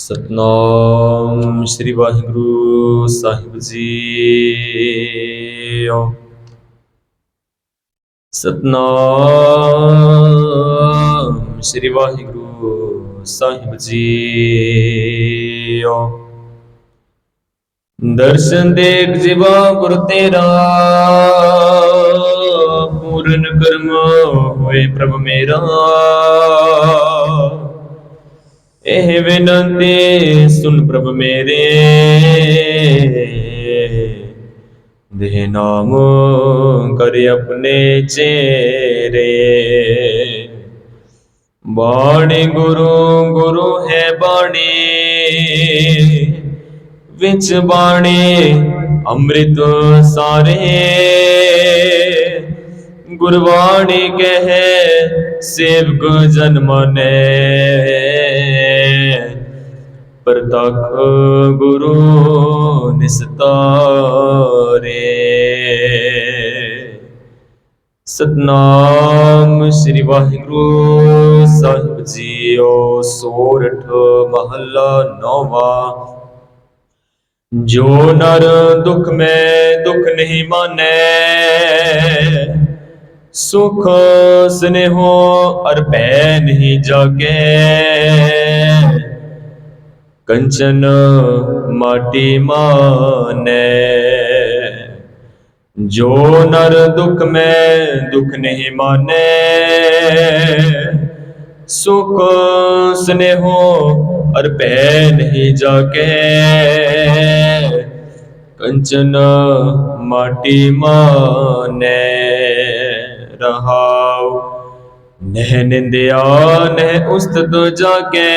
ਸਤਨਾਮ ਸ੍ਰੀ ਵਾਹਿਗੁਰੂ ਸਾਹਿਬ ਜੀ। ਸਤਨਾਮ ਸ੍ਰੀ ਵਾਹਿਗੁਰੂ ਸਾਹਿਬ ਜੀ। ਦਰਸ਼ਨ ਦੇਖ ਜਿਵਾ ਗੁਰ ਤੇਰਾ, ਪੂਰਨ ਕਰਮ ਹੋਏ ਪ੍ਰਭ ਮੇਰਾ। ਇਹ ਬੇਨੰਤੀ ਸੁਨ ਪ੍ਰਭ ਮੇਰੇ। ਦੇਹ ਨਾਮ ਕਰ ਆਪਣੇ ਚੇਰੇ। ਬਾਣੀ ਗੁਰੂ ਗੁਰੂ ਹੈ ਬਾਣੀ। ਵਿੱਚ ਬਾਣੀ ਅੰਮ੍ਰਿਤ ਸਾਰੇ। ਗੁਰਬਾਣੀ ਕਹੇ, ਸੇਵਕ ਜਨਮ ਨੇ ਪ੍ਰਤਖ ਗੁਰੂ ਨਿਸਤਾਰੇ। ਸਤਨਾਮ ਸ੍ਰੀ ਵਾਹਿਗੁਰੂ ਸਾਹਿਬ ਜੀਓ, ਸੋਰਠ ਮਹੱਲਾ ਨੌਵਾਂ। ਜੋ ਨਰ ਦੁਖ ਮੈਂ ਦੁਖ ਨਹੀਂ ਮਾਨੈ, ਸੁਖ ਸਨੇਹੋ ਅਰ ਭੈ ਨਹੀਂ ਜਾਗੇ। ਕੰਚਨ ਮਾਟੀ ਮਾਨੈ। ਜੋ ਨਰ ਦੁਖ ਮੈਂ ਦੁਖ ਨਹੀਂ ਮਾਨੇ। ਸੁਖ ਸਨੇਹੋ ਅਰ ਭੈ ਨਹੀਂ ਜਾਕੇ ਕੰਚਨ ਮਾਟੀ ਮਾਨੈ। ਰਹਾਉ ਨਹਿ ਨਿੰਦਿਆ, ਨਹਿ ਉਸਤਤ ਜਾਕੇ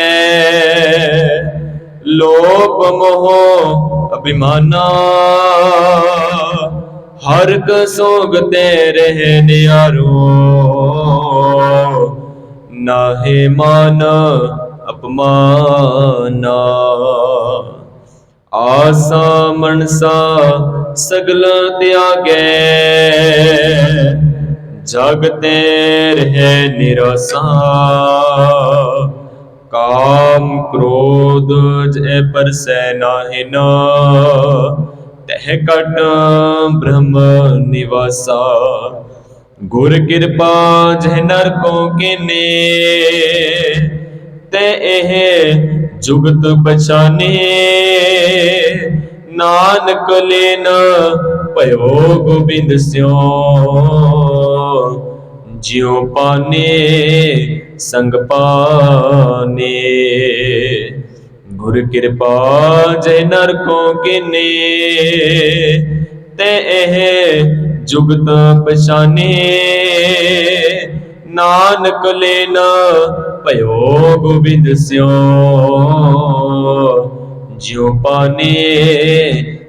ਲੋਭ ਮੋਹ ਅਭਿਮਾਨਾ। ਹਰ ਕ ਸੋਗ ਤੇ ਰਹਿ ਨਿਆਰੋ। ਨਾਹੇ ਮਾਨ ਅਪਮਾਨਾ। ਆਸਾ ਮਨਸਾ ਸਗਲ ਤਿਆਗੈ। ਜਗ ਤੇ ਰਹਿ ਨਿਰਸਾ। ਕ੍ਰੋਧ ਜੈ ਪਰਸੈ ਨਾਹਿ ਨਾ। ਤਹਿ ਕਟ ਬ੍ਰਹਮ ਨਿਵਾਸਾ। ਗੁਰ ਕਿਰਪਾ ਜਹ ਨਰ ਕੋ ਕੀਨੇ। ਤੇ ਇਹ ਜੁਗਤ ਬਚਾਨੇ ਨਾਨਕ ਲੈਨ ਭਇਓ ਗੋਬਿੰਦ ਸਿਓ। ਜਿਉ ਪਾਨੇ ਸੰਗ ਪਾਨੇ। ਗੁਰ ਕਿਰਪਾ ਜੈ ਨਰ ਕੋ ਕਿਨੇ, ਤੇ ਇਹ ਜੁਗਤ ਪਛਾਨੇ। ਨਾਨਕ ਲੈਨ ਭਇਓ ਗੋਬਿੰਦ ਸਿਓ, ਜਿਉ ਪਾਨੇ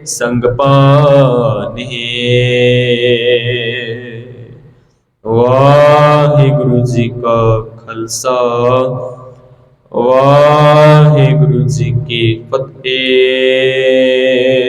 ਸੰਗ ਪਾਨੇ। ਵਾਹਿਗੁਰੂ ਜੀ ਕਾ ਖਾਲਸਾ ਵਾਹਿਗੁਰੂ ਜੀ ਕੀ ਫਤਿਹ।